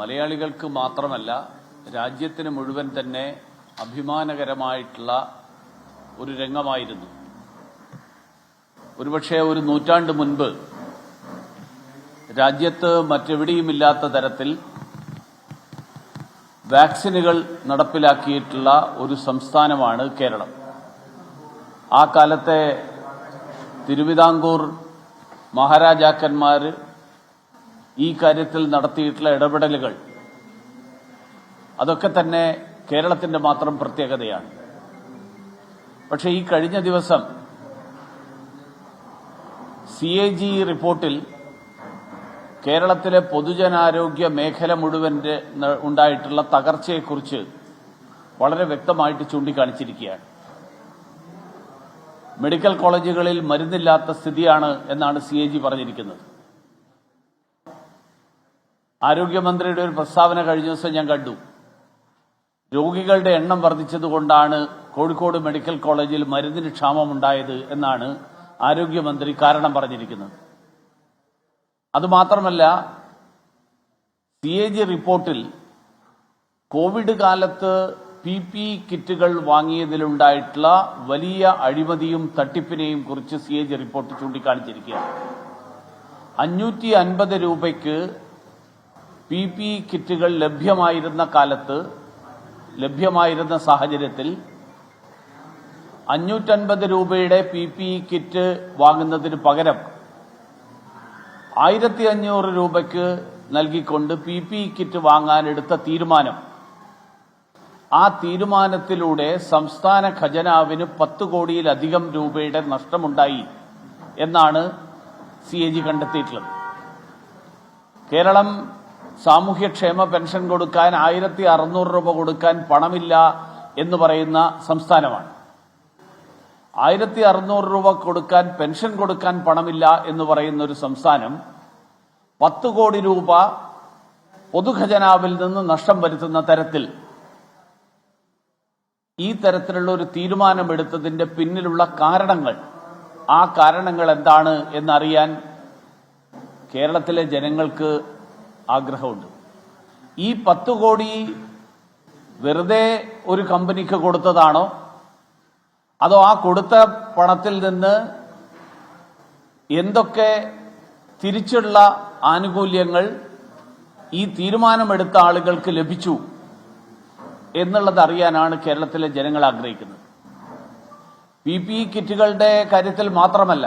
മലയാളികൾക്ക് മാത്രമല്ല രാജ്യത്തിന് മുഴുവൻ തന്നെ അഭിമാനകരമായിട്ടുള്ള ഒരു രംഗമായിരുന്നു. ഒരുപക്ഷെ ഒരു നൂറ്റാണ്ട് മുൻപ് രാജ്യത്ത് മറ്റെവിടെയുമില്ലാത്ത തരത്തിൽ വാക്സിനുകൾ നടപ്പിലാക്കിയിട്ടുള്ള ഒരു സംസ്ഥാനമാണ് കേരളം. ആ കാലത്തെ തിരുവിതാംകൂർ മഹാരാജാക്കന്മാർ ഈ കാര്യത്തിൽ നടത്തിയിട്ടുള്ള ഇടപെടലുകൾ അതൊക്കെ തന്നെ കേരളത്തിന്റെ മാത്രം പ്രത്യേകതയാണ്. പക്ഷേ ഈ കഴിഞ്ഞ ദിവസം സി എ ജി റിപ്പോർട്ടിൽ കേരളത്തിലെ പൊതുജനാരോഗ്യ മേഖല മുഴുവൻ ഉണ്ടായിട്ടുള്ള തകർച്ചയെക്കുറിച്ച് വളരെ വ്യക്തമായിട്ട് ചൂണ്ടിക്കാണിച്ചിരിക്കുകയാണ്. മെഡിക്കൽ കോളേജുകളിൽ മരുന്നില്ലാത്ത സ്ഥിതിയാണ് എന്നാണ് സി എ ജി പറഞ്ഞിരിക്കുന്നത്. ആരോഗ്യമന്ത്രിയുടെ ഒരു പ്രസ്താവന കഴിഞ്ഞ ദിവസം ഞാൻ കണ്ടു. രോഗികളുടെ എണ്ണം വർദ്ധിച്ചതുകൊണ്ടാണ് കോഴിക്കോട് മെഡിക്കൽ കോളേജിൽ മരുന്നിന് ക്ഷാമമുണ്ടായത് എന്നാണ് ആരോഗ്യമന്ത്രി കാരണം പറഞ്ഞിരിക്കുന്നത്. അതുമാത്രമല്ല സി എ ജി റിപ്പോർട്ടിൽ കോവിഡ് കാലത്ത് പി പി കിറ്റുകൾ വാങ്ങിയതിലുണ്ടായിട്ടുള്ള വലിയ അഴിമതിയും തട്ടിപ്പിനെയും കുറിച്ച് സി എ ജി റിപ്പോർട്ട് ചൂണ്ടിക്കാണിച്ചിരിക്കുകയാണ്. അഞ്ഞൂറ്റി അൻപത് രൂപയ്ക്ക് പി പി കിറ്റുകൾ ലഭ്യമായിരുന്ന കാലത്ത് ലഭ്യമായിരുന്ന സാഹചര്യത്തിൽ അഞ്ഞൂറ്റൻപത് രൂപയുടെ പി പി കിറ്റ് വാങ്ങുന്നതിന് പകരം ആയിരത്തി അഞ്ഞൂറ് രൂപയ്ക്ക് നൽകിക്കൊണ്ട് പി പി കിറ്റ് വാങ്ങാനെടുത്ത തീരുമാനം. ആ തീരുമാനത്തിലൂടെ സംസ്ഥാന ഖജനാവിന് പത്ത് കോടിയിലധികം രൂപയുടെ നഷ്ടമുണ്ടായി എന്നാണ് സി എ ജി കണ്ടെത്തിയിട്ടുള്ളത്. കേരളം സാമൂഹ്യക്ഷേമ പെൻഷൻ കൊടുക്കാൻ ആയിരത്തി അറുന്നൂറ് രൂപ കൊടുക്കാൻ പണമില്ല എന്ന് പറയുന്ന സംസ്ഥാനമാണ്. ആയിരത്തി അറുന്നൂറ് രൂപ കൊടുക്കാൻ പെൻഷൻ കൊടുക്കാൻ പണമില്ല എന്ന് പറയുന്ന ഒരു സംസ്ഥാനം പത്ത് കോടി രൂപ പൊതുഖജനാവിൽ നിന്ന് നഷ്ടം വരുത്തുന്ന തരത്തിൽ ഈ തരത്തിലുള്ള ഒരു തീരുമാനമെടുത്തതിന്റെ പിന്നിലുള്ള കാരണങ്ങൾ ആ കാരണങ്ങൾ എന്താണ് എന്നറിയാൻ കേരളത്തിലെ ജനങ്ങൾക്ക് ആഗ്രഹമുണ്ട്. ഈ പത്ത് കോടി വെറുതെ ഒരു കമ്പനിക്ക് കൊടുത്തതാണോ? അതോ ആ കൊടുത്ത പണത്തിൽ നിന്ന് എന്തൊക്കെ തിരിച്ചുള്ള ആനുകൂല്യങ്ങൾ ഈ തീരുമാനമെടുത്ത ആളുകൾക്ക് ലഭിച്ചു എന്നുള്ളത് അറിയാനാണ് കേരളത്തിലെ ജനങ്ങൾ ആഗ്രഹിക്കുന്നത്. പി പി കിറ്റുകളുടെ കാര്യത്തിൽ മാത്രമല്ല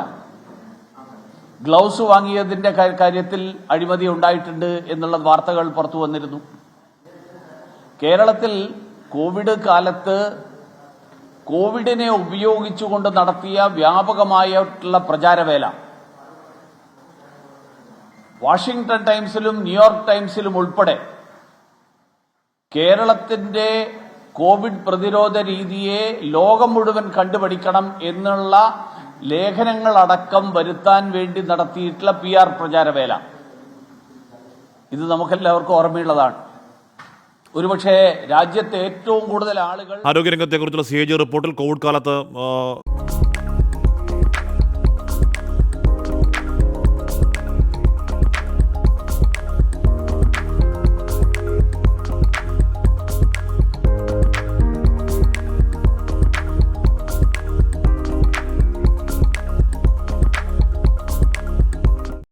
ഗ്ലൗസ് വാങ്ങിയതിന്റെ കാര്യത്തിൽ അഴിമതി ഉണ്ടായിട്ടുണ്ട് എന്നുള്ള വാർത്തകൾ പുറത്തു വന്നിരുന്നു. കേരളത്തിൽ കോവിഡ് കാലത്ത് കോവിഡിനെ ഉപയോഗിച്ചുകൊണ്ട് നടത്തിയ വ്യാപകമായിട്ടുള്ള പ്രചാരവേല. വാഷിംഗ്ടൺ ടൈംസിലും ന്യൂയോർക്ക് ടൈംസിലും ഉൾപ്പെടെ കേരളത്തിന്റെ കോവിഡ് പ്രതിരോധ രീതിയെ ലോകം മുഴുവൻ കണ്ടുപഠിക്കണം എന്നുള്ള ലേഖനങ്ങളടക്കം വരുത്താൻ വേണ്ടി നടത്തിയിട്ടുള്ള പി ആർ പ്രചാരവേല. ഇത് നമുക്കെല്ലാവർക്കും ഓർമ്മയുള്ളതാണ്. ഒരുപക്ഷെ രാജ്യത്തെ ഏറ്റവും കൂടുതൽ ആളുകൾ ആരോഗ്യരംഗത്തെക്കുറിച്ചുള്ള സി എ ജി റിപ്പോർട്ടിൽ കോവിഡ് കാലത്ത്